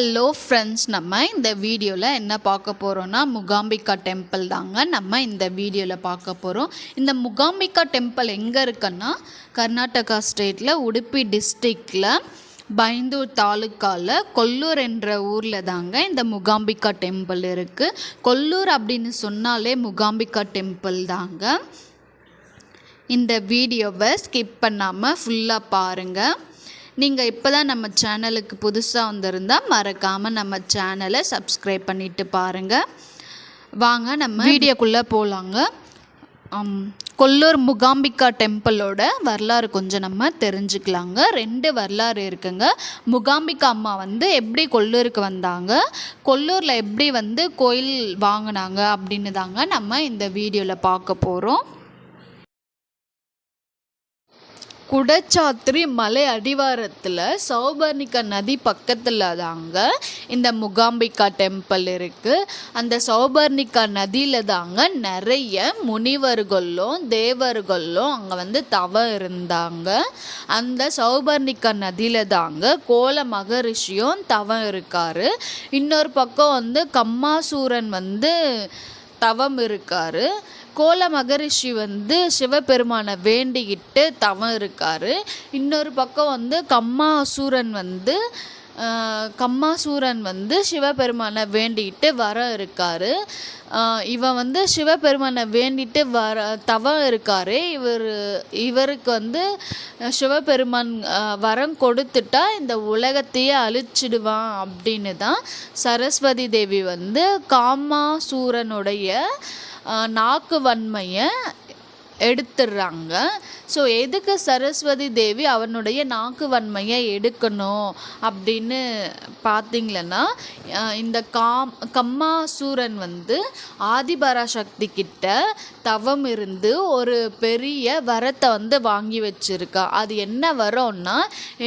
Hello friends நம்ம இந்த வீடியோவில் என்ன பார்க்க போகிறோன்னா முகாம்பிகா டெம்பிள் தாங்க நம்ம இந்த வீடியோவில் பார்க்க போகிறோம் இந்த முகாம்பிகா டெம்பிள் எங்கே இருக்குன்னா கர்நாடகா ஸ்டேட்டில் உடுப்பி டிஸ்ட்ரிக்டில் பைந்தூர் தாலுக்காவில் கொல்லூர் என்ற ஊரில் தாங்க இந்த முகாம்பிகா டெம்பிள் இருக்குது கொல்லூர் அப்படின்னு சொன்னாலே முகாம்பிகா டெம்பிள் தாங்க. இந்த வீடியோவை ஸ்கிப் பண்ணாமல் ஃபுல்லாக பாருங்கள் நீங்கள் இப்போ தான் நம்ம சேனலுக்கு புதுசாக வந்திருந்தால் மறக்காமல் நம்ம சேனலை சப்ஸ்கிரைப் பண்ணிட்டு பாருங்கள் வாங்க நம்ம வீடியோக்குள்ளே போகலாங்க கொல்லூர் முகாம்பிகா டெம்பிளோட வரலாறு கொஞ்சம் நம்ம தெரிஞ்சுக்கலாங்க. ரெண்டு வரலாறு இருக்குங்க. முகாம்பிகா அம்மா வந்து எப்படி கொல்லூருக்கு வந்தாங்க கொல்லூரில் எப்படி வந்து கோயில் வாங்கினாங்க அப்படின்னு தாங்க நம்ம இந்த வீடியோவில் பார்க்க போகிறோம் குடச்சாத்திரி மலை அடிவாரத்தில் சௌபர்ணிகா நதி பக்கத்தில் தாங்க இந்த முகாம்பிகா டெம்பிள் இருக்குது அந்த சௌபர்ணிகா நதியில் தாங்க நிறைய முனிவர்களும் தேவர்களும் அங்கே வந்து தவம் இருந்தாங்க. அந்த சௌபர்ணிகா நதியில் தாங்க கோல மகரிஷியும் தவம் இருக்கார். இன்னொரு பக்கம் வந்து கம்மாசூரன் வந்து தவம் இருக்கார். கோல மகரிஷி வந்து சிவபெருமானை வேண்டிக்கிட்டு தவம் இருக்கார் இன்னொரு பக்கம் வந்து கம்மாசூரன் வந்து கம்மாசூரன் வந்து சிவபெருமானை வேண்டிக்கிட்டு வர இருக்கார். இவன் வந்து சிவபெருமானை வேண்டிட்டு வர தவம் இருக்காரு. இவர் இவருக்கு வந்து சிவபெருமான் வரம் கொடுத்துட்டா இந்த உலகத்தையே அழிச்சிடுவான் அப்படின்னு தான் சரஸ்வதி தேவி வந்து காமாசூரனுடைய நாக்கு வன்மையை எடுத்துடுறாங்க. ஸோ எதுக்கு சரஸ்வதி தேவி அவனுடைய நாக்கு வன்மையை எடுக்கணும் அப்படின்னு பார்த்தீங்களன்னா இந்த காம் கம்மாசூரன் வந்து ஆதிபராசக்தி கிட்ட தவம் இருந்து ஒரு பெரிய வரத்தை வந்து வாங்கி வச்சிருக்கா. அது என்ன வரோன்னா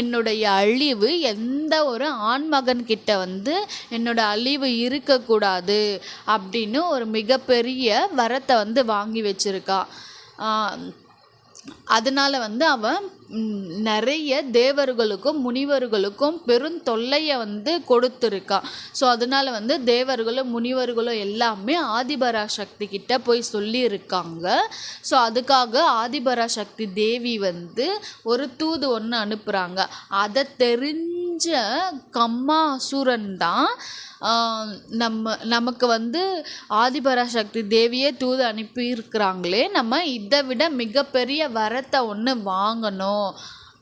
என்னுடைய அழிவு எந்த ஒரு ஆண்மகன் கிட்ட வந்து என்னோட அழிவு இருக்கக்கூடாது அப்படின்னு ஒரு மிகப்பெரிய வரத்தை வந்து வாங்கி வச்சிருக்கா. அதனால் வந்து அவன் நிறைய தேவர்களுக்கும் முனிவர்களுக்கும் பெரும் தொல்லையை வந்து கொடுத்துருக்கான் ஸோ அதனால் வந்து தேவர்களும் முனிவர்களும் எல்லாமே ஆதிபராசக்தி கிட்ட போய் சொல்லியிருக்காங்க. ஸோ அதுக்காக ஆதிபராசக்தி தேவி வந்து ஒரு தூது ஒன்று அனுப்புகிறாங்க அதை தெரிஞ்ச கம்மாசூரன் தான் நம்ம நமக்கு வந்து ஆதிபராசக்தி தேவியே தூது அனுப்பியிருக்கிறாங்களே நம்ம இதை விட மிகப்பெரிய வரத்தை ஒன்று வாங்கணும்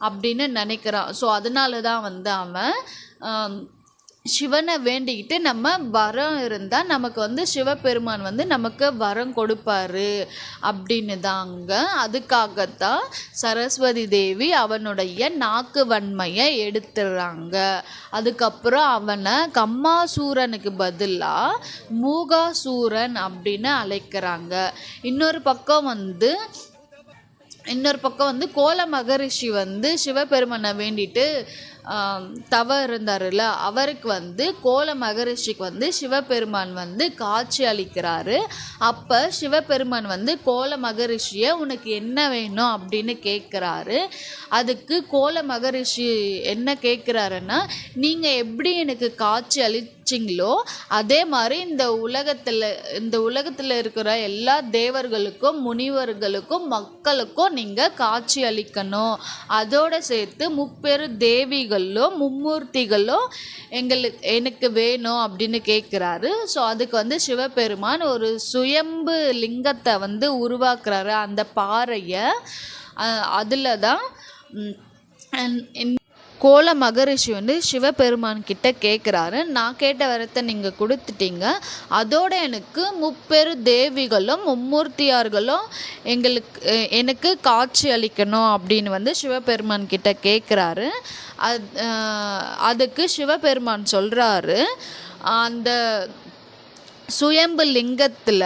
அப்படின்னு நினைக்கிறான். ஸோ அதனால தான் வந்து அவன் சிவனை வேண்டிக்கிட்டு நம்ம வரம் இருந்தால் நமக்கு வந்து சிவபெருமான் வந்து நமக்கு வரம் கொடுப்பாரு அப்படின்னு தாங்க அதுக்காகத்தான் சரஸ்வதி தேவி அவனுடைய நாக்கு வன்மையை எடுத்துடுறாங்க அதுக்கப்புறம் அவனை கம்மாசூரனுக்கு பதிலாக மூகாசூரன் அப்படின்னு அழைக்கிறாங்க. இன்னொரு பக்கம் வந்து இன்னொரு பக்கம் வந்து கோல மகரிஷி வந்து சிவபெருமனை வேண்டிட்டு தவ இருந்தார்ல அவருக்கு வந்து கோல மகரிஷிக்கு வந்து சிவபெருமான் வந்து காட்சி அளிக்கிறாரு. அப்போ சிவபெருமான் வந்து கோல மகரிஷியை உனக்கு என்ன வேணும் அப்படின்னு கேட்குறாரு. அதுக்கு கோல மகரிஷி என்ன கேட்குறாருன்னா நீங்கள் எப்படி எனக்கு காட்சி அளிச்சிங்களோ அதே மாதிரி இந்த உலகத்தில் இந்த உலகத்தில் இருக்கிற எல்லா தேவர்களுக்கும் முனிவர்களுக்கும் மக்களுக்கும் நீங்கள் காட்சி அளிக்கணும். அதோடு சேர்த்து முப்பெரு தேவிகளும் மும்மூர்த்திகளும் எங்களுக்கு எனக்கு வேணும் அப்படின்னு கேட்குறாரு ஸோ அதுக்கு வந்து சிவபெருமான் ஒரு சுயம்பு லிங்கத்தை வந்து உருவாக்குறாரு. அந்த பாறையை அதில் தான் கோல மகரிஷி வந்து சிவபெருமான் கிட்ட கேட்குறாரு நான் கேட்ட வரத்தை நீங்கள் கொடுத்துட்டீங்க. அதோட எனக்கு முப்பெரு தேவிகளும் மும்மூர்த்தியார்களும் எங்களுக்கு எனக்கு காட்சி அளிக்கணும் அப்படின்னு வந்து சிவபெருமான் கிட்ட கேட்குறாரு அது அதுக்கு சிவபெருமான் சொல்கிறாரு அந்த சுயம்பு லிங்கத்தில்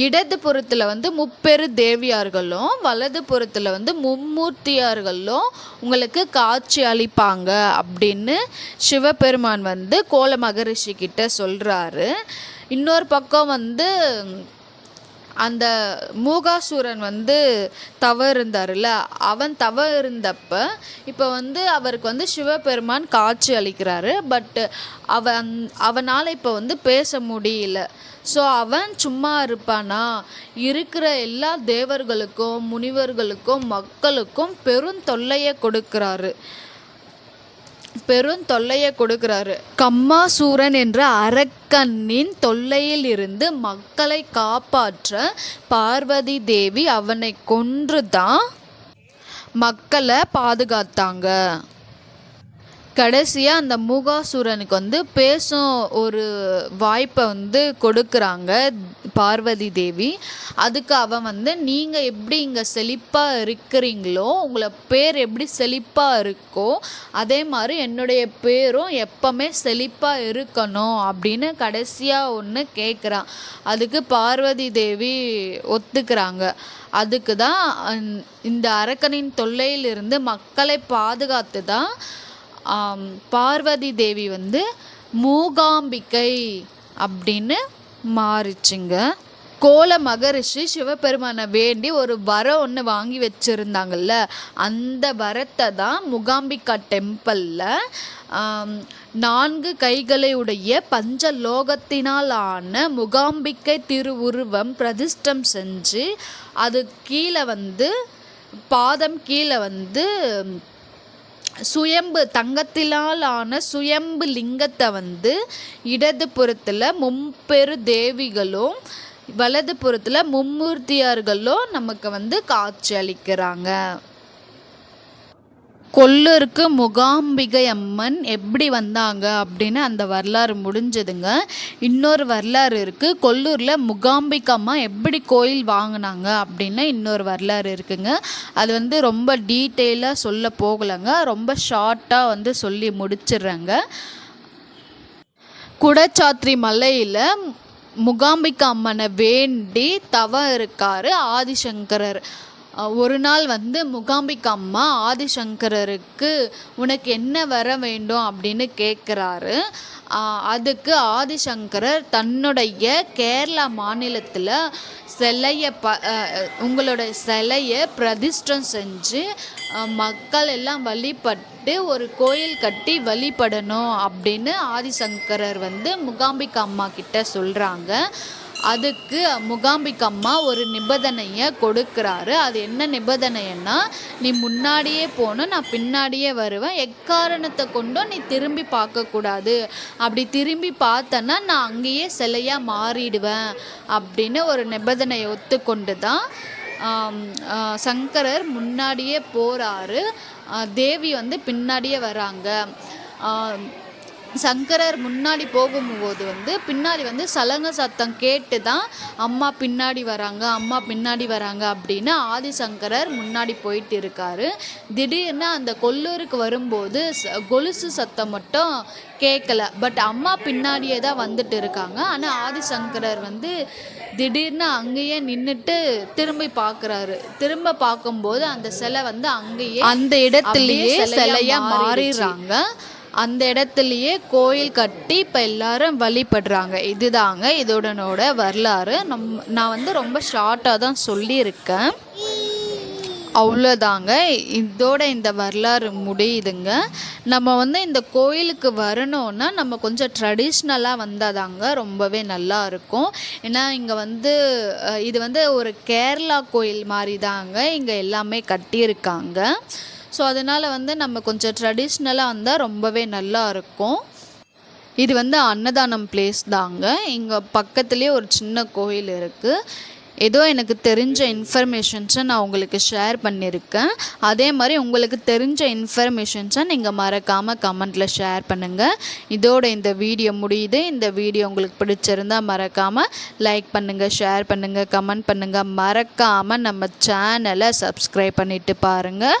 இடது புறத்தில் வந்து முப்பெரு தேவியார்களும் வலது புறத்தில் வந்து மும்மூர்த்தியார்களும் உங்களுக்கு காட்சி அளிப்பாங்க அப்படின்னு சிவபெருமான் வந்து கோல மகரிஷி கிட்ட சொல்கிறாரு இன்னொரு பக்கம் வந்து அந்த மூகாசூரன் வந்து தவ இருந்தார்ல அவன் தவ இருந்தப்ப இப்போ வந்து அவருக்கு வந்து சிவபெருமான் காட்சி அளிக்கிறாரு பட் அவன் அவனால் இப்போ வந்து பேச முடியல. ஸோ அவன் சும்மா இருப்பானா? இருக்கிற எல்லா தேவர்களுக்கும் முனிவர்களுக்கும் மக்களுக்கும் பெரும் தொல்லையை கொடுக்குறாரு. பெரும் தொல்லையை கொடுக்குறாரு. கம்மாசூரன் என்ற அரக்கனின் தொல்லையில் இருந்து மக்களை காப்பாற்ற பார்வதி தேவி அவனை கொன்று தான் மக்களை பாதுகாத்தாங்க. கடைசியாக அந்த மூகாசுரனுக்கு வந்து பேசும் ஒரு வாய்ப்பை வந்து கொடுக்குறாங்க பார்வதி தேவி. அதுக்கு அவன் வந்து நீங்கள் எப்படி இங்கே செழிப்பாக இருக்கிறீங்களோ உங்களை பேர் எப்படி செழிப்பாக இருக்கோ அதே மாதிரி என்னுடைய பேரும் எப்போவுமே செழிப்பாக இருக்கணும் அப்படின்னு கடைசியாக ஒன்று கேட்குறான் அதுக்கு பார்வதி தேவி ஒத்துக்கிறாங்க. அதுக்கு தான் இந்த அரக்கனின் தொல்லையிலிருந்து மக்களை பாதுகாத்து தான் பார்வதி தேவி வந்து மூகாம்பிகை அப்படின்னு மாறிச்சுங்க. கோல மகரிஷி சிவபெருமானை வேண்டி ஒரு வரம் ஒன்று வாங்கி வச்சுருந்தாங்கல்ல அந்த வரத்தை தான் முகாம்பிகா டெம்பிளில் நான்கு கைகளை உடைய பஞ்ச லோகத்தினால் ஆன முகாம்பிக்கை திருவுருவம் பிரதிஷ்டம் செஞ்சு அது கீழே வந்து பாதம் கீழே வந்து சுயம்பு தங்கத்திலால் ஆன சுயம்பு லிங்கத்தை வந்து இடது புறத்தில் மும்பெரு தேவிகளும் வலது புறத்தில் மும்மூர்த்தியார்களும் நமக்கு வந்து காட்சி அளிக்கிறாங்க. கொல்லூருக்கு முகாம்பிகை அம்மன் எப்படி வந்தாங்க அப்படின்னு அந்த வரலாறு முடிஞ்சதுங்க. இன்னொரு வரலாறு இருக்குது கொல்லூரில் முகாம்பிகை அம்மா எப்படி கோயில் வாங்கினாங்க அப்படின்னு இன்னொரு வரலாறு இருக்குங்க. அது வந்து ரொம்ப டீட்டெயிலாக சொல்ல போகலைங்க. ரொம்ப ஷார்ட்டாக வந்து சொல்லி முடிச்சிடுறேங்க. குடச்சாத்திரி மலையில் முகாம்பிகா அம்மனை வேண்டி தவம் இருக்கார் ஆதிசங்கரர். ஒரு நாள் வந்து முகாம்பிகா அம்மா ஆதிசங்கரருக்கு உனக்கு என்ன வர வேண்டும் அப்படின்னு கேட்குறாரு அதுக்கு ஆதிசங்கரர் தன்னுடைய கேரளா மாநிலத்தில் சிலையை ப உங்களோட சிலையை பிரதிஷ்டம் செஞ்சு மக்கள் எல்லாம் வழிபட்டு ஒரு கோயில் கட்டி வழிபடணும் அப்படின்னு ஆதிசங்கரர் வந்து முகாம்பிகா அம்மா கிட்ட சொல்கிறாங்க அதுக்கு முகாம்பிக்கம்மா ஒரு நிபந்தனையை கொடுக்குறாரு. அது என்ன நிபந்தனைன்னா நீ முன்னாடியே போகணும் நான் பின்னாடியே வருவேன். எக்காரணத்தை கொண்டும் நீ திரும்பி பார்க்கக்கூடாது. அப்படி திரும்பி பார்த்தேன்னா நான் அங்கேயே சிலையாக மாறிடுவேன். அப்படின்னு ஒரு நிபந்தனையை ஒத்துக்கொண்டு தான் சங்கரர் முன்னாடியே போகிறாரு தேவி வந்து பின்னாடியே வராங்க. சங்கரர் முன்னாடி போகும்போது வந்து பின்னாடி வந்து சலங்க சத்தம் கேட்டு தான் அம்மா பின்னாடி வராங்க அம்மா பின்னாடி வராங்க அப்படின்னு ஆதிசங்கரர் முன்னாடி போயிட்டு இருக்காரு. திடீர்னு அந்த கொல்லூருக்கு வரும்போது கொலுசு சத்தம் மட்டும் கேட்கல. பட் அம்மா பின்னாடியே தான் வந்துட்டு இருக்காங்க. ஆனால் ஆதிசங்கரர் வந்து திடீர்னு அங்கேயே நின்றுட்டு திரும்பி பார்க்குறாரு. திரும்ப பார்க்கும்போது அந்த சிலை வந்து அங்கேயே அந்த இடத்துலயே சிலையாக மாறிடுறாங்க அந்த இடத்துலையே கோயில் கட்டி இப்போ எல்லாரும் வழிபடுறாங்க. இதுதாங்க இதோடனோட வரலாறு. நம் நான் வந்து ரொம்ப ஷார்ட்டாக தான் சொல்லியிருக்கேன். அவ்வளோதாங்க. இதோட இந்த வரலாறு முடியுதுங்க. நம்ம வந்து இந்த கோயிலுக்கு வரணும்னா நம்ம கொஞ்சம் ட்ரெடிஷ்னலாக வந்தால் தாங்க ரொம்பவே நல்லா இருக்கும். ஏன்னா இங்கே வந்து இது வந்து ஒரு கேரளா கோயில் மாதிரி தாங்க இங்கே எல்லாமே கட்டியிருக்காங்க. ஸோ அதனால் வந்து நம்ம கொஞ்சம் ட்ரெடிஷ்னலாக வந்தால் ரொம்பவே நல்லா இருக்கும். இது வந்து அன்னதானம் பிளேஸ் தாங்க. இங்கே பக்கத்துலேயே ஒரு சின்ன கோயில் இருக்குது ஏதோ எனக்கு தெரிஞ்ச இன்ஃபர்மேஷன்ஸை நான் உங்களுக்கு ஷேர் பண்ணியிருக்கேன் அதே மாதிரி உங்களுக்கு தெரிஞ்ச இன்ஃபர்மேஷன்ஸை நீங்கள் மறக்காமல் கமெண்ட்டில் ஷேர் பண்ணுங்கள் இதோட இந்த வீடியோ முடியுது. இந்த வீடியோ உங்களுக்கு பிடிச்சிருந்தால் மறக்காமல் லைக் பண்ணுங்கள் ஷேர் பண்ணுங்கள் கமெண்ட் பண்ணுங்கள் மறக்காமல் நம்ம சேனலை சப்ஸ்கிரைப் பண்ணிவிட்டு பாருங்கள்